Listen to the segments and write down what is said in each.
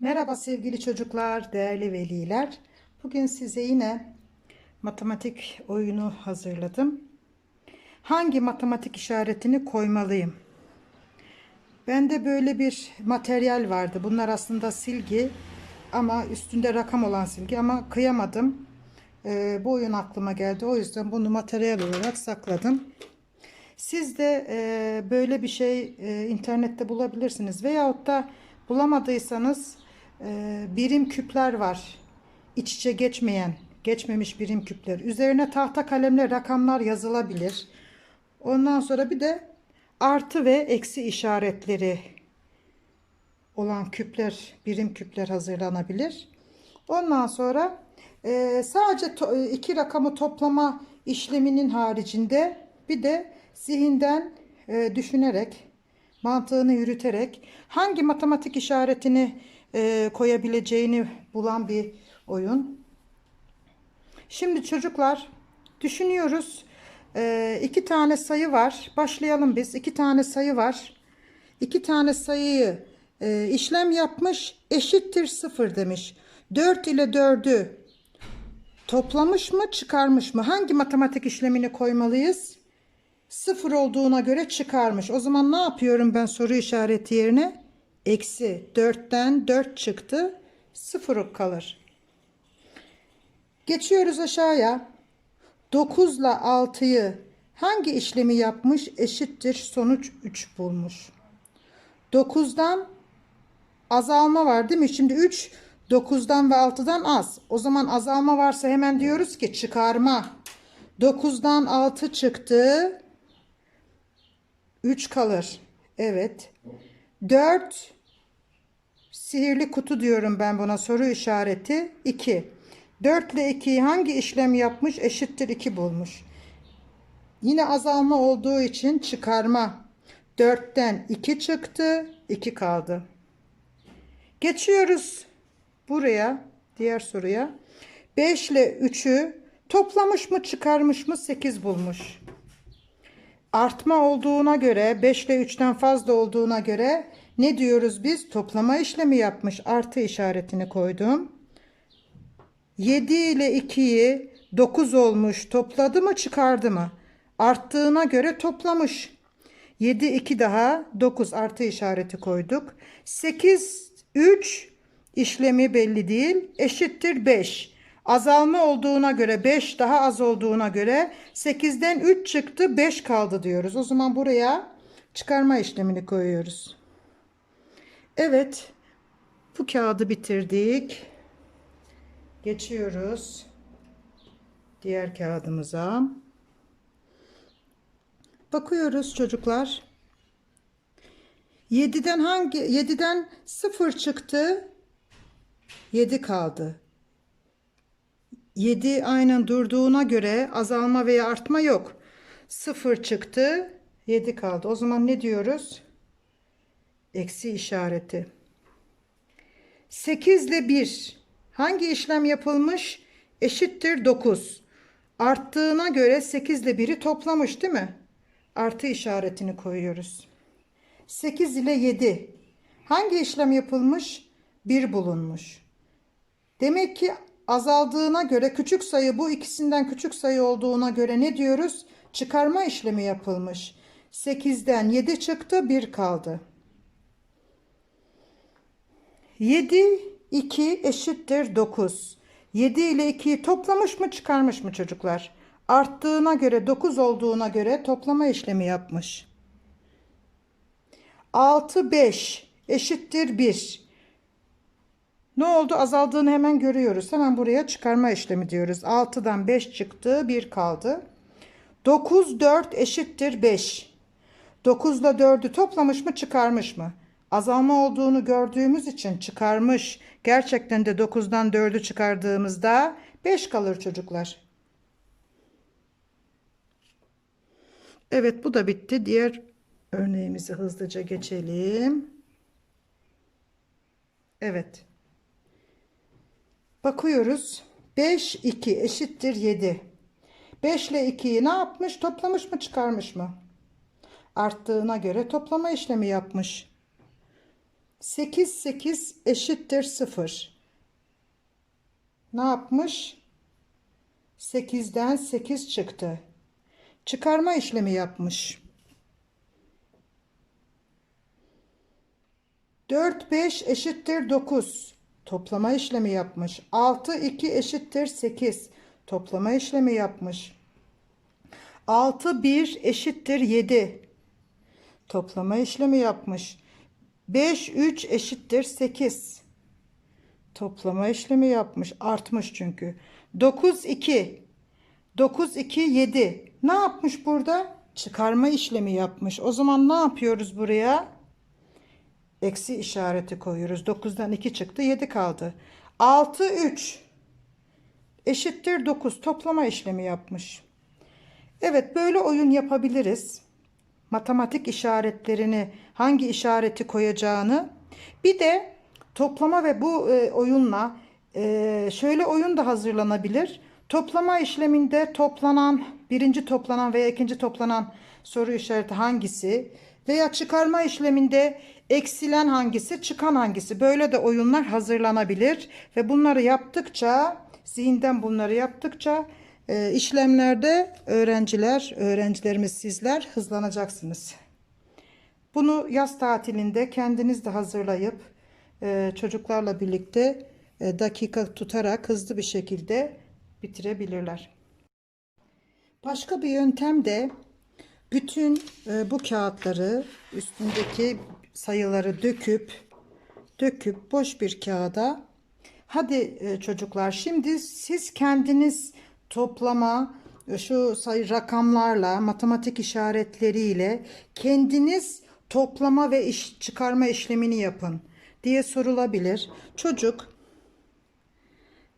Merhaba sevgili çocuklar, değerli veliler. Bugün size yine matematik oyunu hazırladım. Hangi matematik işaretini koymalıyım? Bende böyle bir materyal vardı. Bunlar aslında silgi ama üstünde rakam olan silgi ama kıyamadım. Ee, bu oyun aklıma geldi. O yüzden bunu materyal olarak sakladım. Siz de e, böyle bir şey e, internette bulabilirsiniz. Veyahut da bulamadıysanız e, birim küpler var. İç içe geçmeyen, geçmemiş birim küpler. Üzerine tahta kalemle rakamlar yazılabilir. Ondan sonra bir de artı ve eksi işaretleri olan küpler, birim küpler hazırlanabilir. Ondan sonra e, sadece to- iki rakamı toplama işleminin haricinde bir de zihinden e, düşünerek, mantığını yürüterek hangi matematik işaretini e, koyabileceğini bulan bir oyun. Şimdi çocuklar düşünüyoruz. E, iki tane sayı var. Başlayalım biz. İki tane sayı var. İki tane sayıyı e, işlem yapmış eşittir sıfır demiş. 4 ile 4'ü toplamış mı çıkarmış mı? Hangi matematik işlemini koymalıyız? Sıfır olduğuna göre çıkarmış. O zaman ne yapıyorum ben soru işareti yerine? Eksi 4'ten 4 çıktı. Sıfır kalır. Geçiyoruz aşağıya. 9 ile 6'yı hangi işlemi yapmış? Eşittir sonuç 3 bulmuş. 9'dan azalma var değil mi? Şimdi 3 9'dan ve 6'dan az. O zaman azalma varsa hemen diyoruz ki çıkarma. 9'dan 6 çıktı. 3 kalır. Evet. 4 sihirli kutu diyorum ben buna soru işareti 2. 4 ile 2'yi hangi işlem yapmış? Eşittir 2 bulmuş. Yine azalma olduğu için çıkarma. 4'ten 2 çıktı. 2 kaldı. Geçiyoruz buraya. Diğer soruya. 5 ile 3'ü toplamış mı çıkarmış mı 8 bulmuş. Artma olduğuna göre 5 ile 3'ten fazla olduğuna göre ne diyoruz biz? Toplama işlemi yapmış. Artı işaretini koydum. 7 ile 2'yi 9 olmuş. Topladı mı çıkardı mı? Arttığına göre toplamış. 7 2 daha 9 artı işareti koyduk. 8 3 işlemi belli değil. Eşittir 5. Azalma olduğuna göre 5 daha az olduğuna göre 8'den 3 çıktı 5 kaldı diyoruz. O zaman buraya çıkarma işlemini koyuyoruz. Evet. Bu kağıdı bitirdik. Geçiyoruz. Diğer kağıdımıza. Bakıyoruz çocuklar. 7'den hangi 7'den 0 çıktı? 7 kaldı. 7 aynen durduğuna göre azalma veya artma yok. 0 çıktı. 7 kaldı. O zaman ne diyoruz? Eksi işareti. 8 ile 1 hangi işlem yapılmış? Eşittir 9. Arttığına göre 8 ile 1'i toplamış değil mi? Artı işaretini koyuyoruz. 8 ile 7 hangi işlem yapılmış? 1 bulunmuş. Demek ki azaldığına göre küçük sayı bu ikisinden küçük sayı olduğuna göre ne diyoruz? Çıkarma işlemi yapılmış. 8'den 7 çıktı 1 kaldı. 7 2 eşittir 9. 7 ile 2'yi toplamış mı çıkarmış mı çocuklar? Arttığına göre 9 olduğuna göre toplama işlemi yapmış. 6 5 eşittir 1. Ne oldu? Azaldığını hemen görüyoruz. Hemen buraya çıkarma işlemi diyoruz. 6'dan 5 çıktı. 1 kaldı. 9 4 eşittir 5. 9 ile 4'ü toplamış mı çıkarmış mı? Azalma olduğunu gördüğümüz için çıkarmış. Gerçekten de 9'dan 4'ü çıkardığımızda 5 kalır çocuklar. Evet bu da bitti. Diğer örneğimizi hızlıca geçelim. Evet. Bakıyoruz. 5 2 eşittir 7. 5 ile 2'yi ne yapmış? Toplamış mı çıkarmış mı? Arttığına göre toplama işlemi yapmış. 8 8 eşittir 0. Ne yapmış? 8'den 8 çıktı. Çıkarma işlemi yapmış. 4 5 eşittir 9. Toplama işlemi yapmış. 6 2 eşittir 8. Toplama işlemi yapmış. 6 1 eşittir 7. Toplama işlemi yapmış. 5 3 eşittir 8. Toplama işlemi yapmış. Artmış çünkü. 9 2. 9 2 7. Ne yapmış burada? Çıkarma işlemi yapmış. O zaman ne yapıyoruz buraya? Eksi işareti koyuyoruz. 9'dan 2 çıktı. 7 kaldı. 6 3 eşittir 9. Toplama işlemi yapmış. Evet böyle oyun yapabiliriz. Matematik işaretlerini hangi işareti koyacağını bir de toplama ve bu e, oyunla e, şöyle oyun da hazırlanabilir. Toplama işleminde toplanan birinci toplanan veya ikinci toplanan soru işareti hangisi veya çıkarma işleminde eksilen hangisi çıkan hangisi böyle de oyunlar hazırlanabilir ve bunları yaptıkça zihinden bunları yaptıkça e, işlemlerde öğrenciler, öğrencilerimiz sizler hızlanacaksınız. Bunu yaz tatilinde kendiniz de hazırlayıp e, çocuklarla birlikte e, dakika tutarak hızlı bir şekilde bitirebilirler. Başka bir yöntem de bütün e, bu kağıtları üstündeki sayıları döküp döküp boş bir kağıda hadi e, çocuklar şimdi siz kendiniz toplama e, şu sayı rakamlarla matematik işaretleriyle kendiniz toplama ve iş çıkarma işlemini yapın diye sorulabilir. Çocuk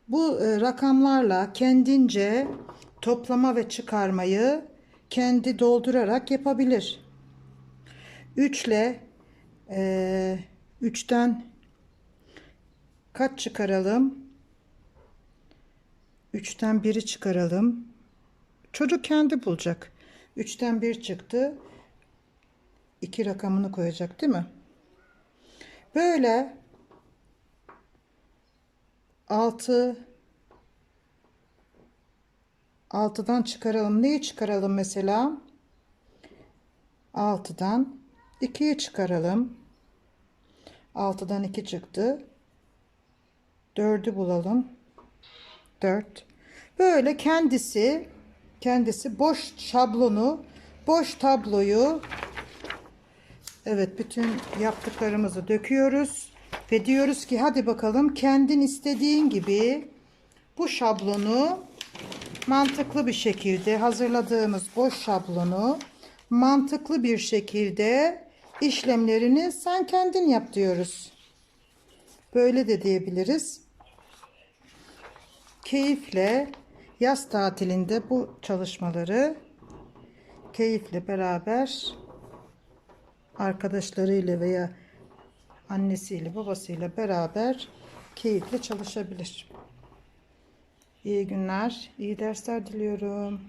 bu e, rakamlarla kendince toplama ve çıkarmayı kendi doldurarak yapabilir. 3 ile e, 3'ten kaç çıkaralım? 3'ten 1'i çıkaralım. Çocuk kendi bulacak. 3'ten 1 çıktı. 2 rakamını koyacak değil mi? Böyle 6 6'dan çıkaralım. Neyi çıkaralım mesela? 6'dan 2'yi çıkaralım. 6'dan 2 çıktı. 4'ü bulalım. 4. Böyle kendisi kendisi boş şablonu, boş tabloyu Evet bütün yaptıklarımızı döküyoruz ve diyoruz ki hadi bakalım kendin istediğin gibi bu şablonu mantıklı bir şekilde hazırladığımız boş şablonu mantıklı bir şekilde işlemlerini sen kendin yap diyoruz. Böyle de diyebiliriz. Keyifle yaz tatilinde bu çalışmaları keyifle beraber arkadaşlarıyla veya annesiyle babasıyla beraber keyifle çalışabilir. İyi günler, iyi dersler diliyorum.